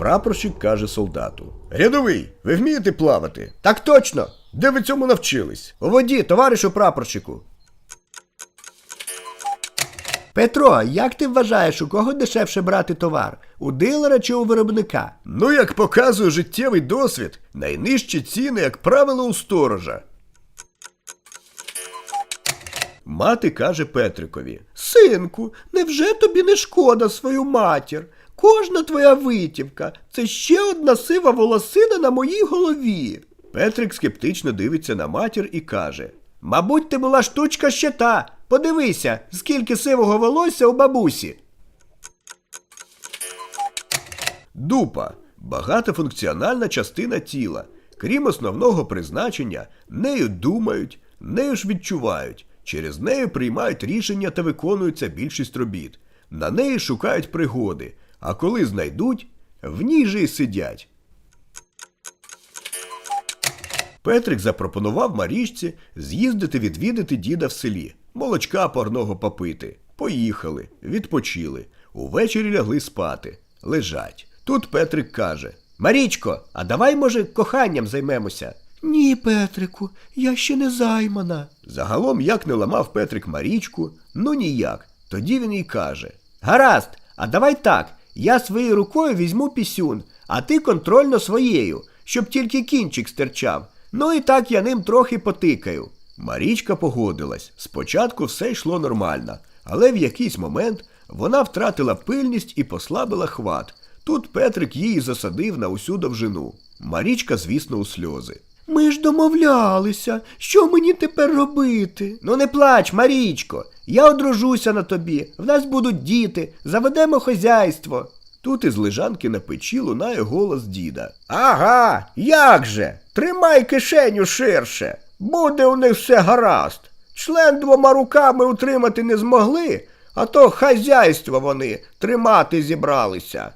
Прапорщик каже солдату: Рядовий, ви вмієте плавати? Так точно. Де ви цьому навчились? У воді, товаришу прапорщику. Петро, як ти вважаєш, у кого дешевше брати товар? У дилера чи у виробника? Ну, як показує життєвий досвід, найнижчі ціни, як правило, у сторожа. Мати каже Петрикові: Синку, невже тобі не шкода свою матір? Кожна твоя витівка це ще одна сива волосина на моїй голові. Петрик скептично дивиться на матір і каже: Мабуть, ти була штучка ще та. Подивися, скільки сивого волосся у бабусі. Дупа багатофункціональна частина тіла. Крім основного призначення, нею думають, нею ж відчувають, через нею приймають рішення та виконується більшість робіт. На неї шукають пригоди, а коли знайдуть, в ній же й сидять. Петрик запропонував Марічці з'їздити відвідати діда в селі, молочка парного попити. Поїхали, відпочили. Увечері лягли спати. Лежать. Тут Петрик каже: Марічко, а давай, може, коханням займемося. Ні, Петрику, я ще не займана. Загалом як не ламав Петрик Марічку, ну ніяк. Тоді він їй каже: Гаразд, а давай так. Я своєю рукою візьму пісюн, а ти контрольно своєю, щоб тільки кінчик стирчав. Ну і так я ним трохи потикаю. Марічка погодилась. Спочатку все йшло нормально, але в якийсь момент вона втратила пильність і послабила хват. Тут Петрик її засадив на усю довжину. Марічка, звісно, у сльози. Ми ж домовлялися, що мені тепер робити? Ну не плач, Марічко. Я одружуся на тобі, в нас будуть діти, заведемо хазяйство. Тут із лежанки на печі лунає голос діда. Ага, як же? Тримай кишеню ширше. Буде у них все гаразд. Член двома руками утримати не змогли, а то хазяйство вони тримати зібралися.